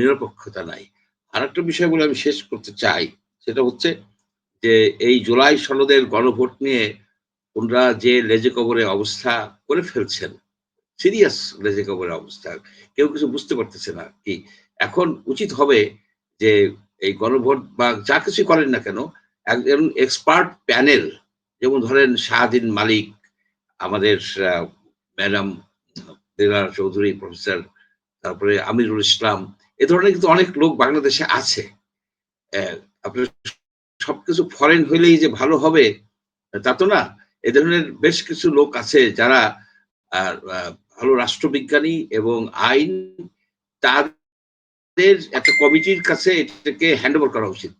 নিরপেক্ষতা নাই। আর একটা বিষয় বলে আমি শেষ করতে চাই, সেটা হচ্ছে যে এই জুলাই সনদের গণভোট নিয়ে ওনারা যে লেজে কবরে অবস্থা করে ফেলছেন, সিরিয়াস লেজে কবরে অবস্থা, কেউ কিছু বুঝতে পারতেছে না কি। এখন উচিত হবে যে এই গণভোট বা যা কিছু করেন না কেন, একজন এক্সপার্ট প্যানেল, যেমন ধরেন শাহদিন মালিক, আমাদের ম্যাডাম দিলার চৌধুরী, প্রফেসর, তারপরে আমিরুল ইসলাম এ ধরনের কিন্তু অনেক লোক বাংলাদেশে আছে। আপনার সবকিছু ফরেন হইলেই যে ভালো হবে, তা তো না। এ ধরনের বেশ কিছু লোক আছে যারা ভালো রাষ্ট্রবিজ্ঞানী এবং আইন, তাদের একটা কমিটির কাছে এটাকে হ্যান্ড ওভার করা উচিত।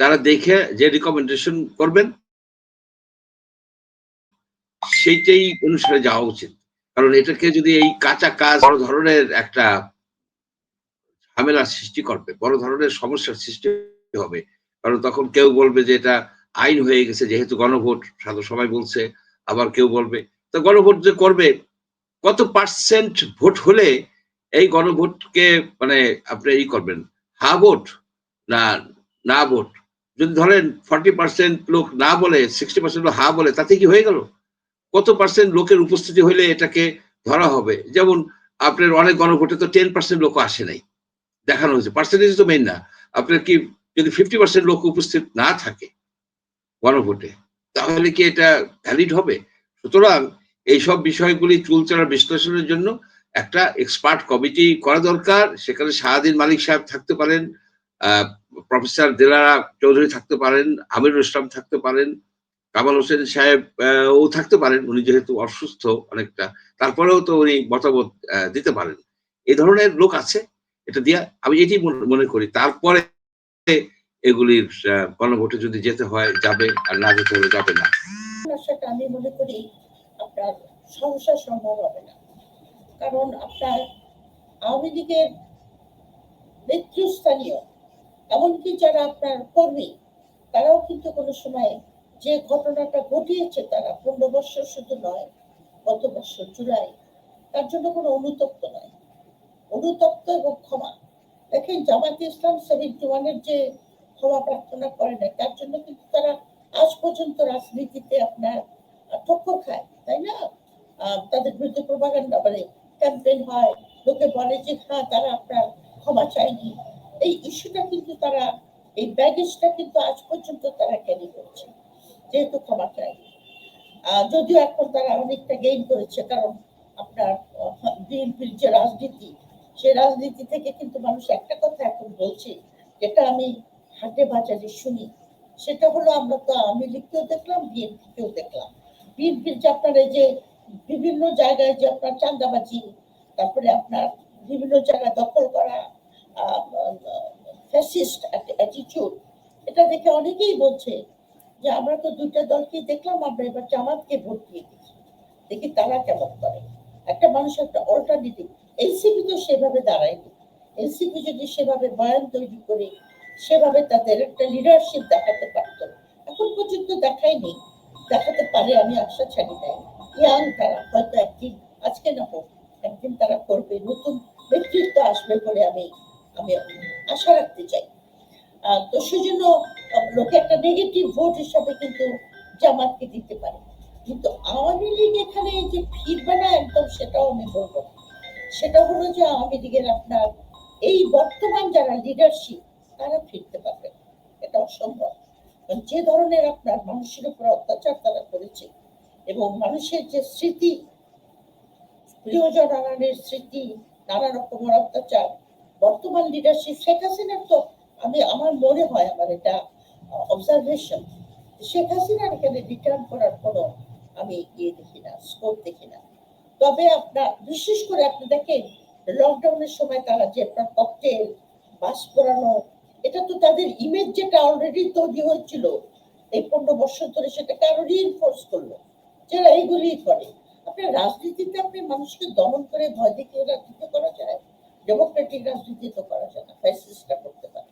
তারা দেখে যে রিকমেন্ডেশন করবেন, সেইটাই অনুসারে যাওয়া উচিত। কারণ এটাকে যদি এই কাঁচা কাজ বড় ধরনের একটা ঝামেলার সৃষ্টি করবে, বড় ধরনের সমস্যার সৃষ্টি হবে। কারণ তখন কেউ বলবে যে এটা আইন হয়ে গেছে, যেহেতু গণভোট, সাধু সবাই বলছে, আবার কেউ বলবে। তো গণভোট যে করবে, কত পার্সেন্ট ভোট হলে এই গণভোটকে মানে আপনি ই করবেন? হা ভোট না না ভোট? যদি ধরেন ফর্টি পার্সেন্ট লোক না বলে সিক্সটি পার্সেন্ট লোক হা বলে, তাতে কি হয়ে গেল? কত পার্সেন্ট লোকের উপস্থিতি হলে এটাকে ধরা হবে? যেমন আপনার অনেক গণভোটে তো টেন পার্সেন্ট লোক আসে নাই। দেখানো হয়েছে। পার্সেন্টেজ তো মেইন না। আপনার কি যদি ফিফটি পার্সেন্ট লোক উপস্থিত না থাকে গণভোটে তাহলে কি এটা ভ্যালিড হবে? সুতরাং এইসব বিষয়গুলি চুলচারা বিশ্লেষণের জন্য একটা এক্সপার্ট কমিটি করা দরকার। সেখানে শাহাদিন মালিক সাহেব থাকতে পারেন প্রফেসর দেলারা চৌধুরী থাকতে পারেন আমিরুল ইসলাম থাকতে পারেন, কামাল হোসেন সাহেব ও থাকতে পারেন। উনি যেহেতু অসুস্থ অনেকটা, তারপরেও তো উনি মতামত দিতে পারেন। এই ধরনের লোক আছে। এটা দিয়া আমি এটি মনে করি। তারপরে এগুলির গণভোটে যদি যেতে হয়, যাবে আর না যেতে হলে যাবে না। সেটা আমি মনে করি আপনার সমস্যা সম্ভব হবে না। কারণ আপনার আওয়ামী লীগের নেতৃস্থানীয়, এমনকি যারা আপনার কর্মী, তারাও কিন্তু কোনো সময় যে ঘটনাটা ঘটিয়েছে তারা পনেরো বছর শুধু নয়, গত বছর জুলাই, তার জন্য কোনো অনুতপ্ত নয়। অনুতপ্ত এবং ক্ষমা। দেখেন জামাত ইসলাম সেভেন্টি ওয়ানের যে ক্ষমা প্রার্থনা করে নাই, তার জন্য কিন্তু তারা আজ পর্যন্ত রাজনীতিতে আপনার ঠক্কর খায়, তাই না? তাদের বিরুদ্ধে প্রভাগান্ডা মানে ক্যাম্পেইন হয়, লোকে বলে যে হ্যাঁ তারা আপনার ক্ষমা চায়নি। এই ইস্যুটা কিন্তু তারা, এই ব্যাগেজটা কিন্তু আজ পর্যন্ত তারা ক্যারি করছে, যেহেতু ক্ষমা চায়নি। যদিও এখন তারা অনেকটা গেইন করেছে, কারণ আপনার বিএনপির যে রাজনীতি সে রাজনীতি থেকে কিন্তু মানুষ একটা কথা এখন বলছে, যেটা আমি হাটে বাজারে শুনি, সেটা হলো আমরা তো আওয়ামী লীগকেও দেখলাম, বিএনপিকেও দেখলাম। বিএনপির যে আপনার এই যে বিভিন্ন জায়গায় যে আপনার চান্দাবাজি তারপরে আপনার বিভিন্ন জায়গায় দখল করা ফ্যাসিস্ট অ্যাটিটিউড এটা দেখে অনেকেই বলছে যে আমরা তো দুইটা দলকে দেখলাম, আমরা এবার জামাতকে ভোট দিয়ে দেখি দেখি তারা কেমন করে। একটা মানুষ একটা অল্টারনেটিভ এনসিপি তো সেভাবে দাঁড়ায়নি এনসিপি যদি সেভাবে বয়ান তৈরি করে, সেভাবে তাদের একটা লিডারশিপ দেখাতে পারত। এখন পর্যন্ত দেখায়নি, দেখাতে পারে আমি আশা ছাড়ি নাই। ইয়াং তারা হয়তো একদিন, আজকে না হোক, একদিন তারা করবে, নতুন ব্যক্তিত্ব আসবে বলে আমি আমি আশা রাখতে চাই। তো সেজন্য লোকে একটা নেগেটিভ ভোট হিসাবে কিন্তু জামাতকে দিতে পারে। কিন্তু আওয়ামী লীগ এখানে যে ফিরবে না একদম সেটাও আমি বলব সেটা হলো যে আওয়ামী লীগের আপনার এই বর্তমান যারা লিডারশিপ তারা ফিরতে পারবে এটা অসম্ভব। যে ধরনের আপনার মানুষের উপর অত্যাচার তারা করেছে এবং মানুষের যে স্মৃতি প্রিয়জন আনানের স্মৃতি, নানা রকমের অত্যাচার, বর্তমান লিডারশিপ শেখ হাসিনার তো আমি, আমার মনে হয় আমার এটা অবজারভেশন শেখ হাসিনার এখানে রিটার্ন করার কোনো আমি ইয়ে দেখি না স্কোপ দেখি না। তবে আপনার, বিশেষ করে আপনি দেখেন লকডাউনের সময় তারা যে আপনার ককটেল বাস পড়ানো এটা তো তাদের ইমেজ যেটা অলরেডি তৈরি হয়েছিল, এই পনেরো বছর ধরে সেটাকে আরও রিএনফোর্স করল, যারা এইগুলি করে। আপনার রাজনীতিতে আপনি মানুষকে দমন করে ভয় দেখিয়ে রাজনীতি করা যায় ডেমোক্রেটিক রাজনীতি তো করা যায় না ফ্যাসিস্টটা করতে পারে।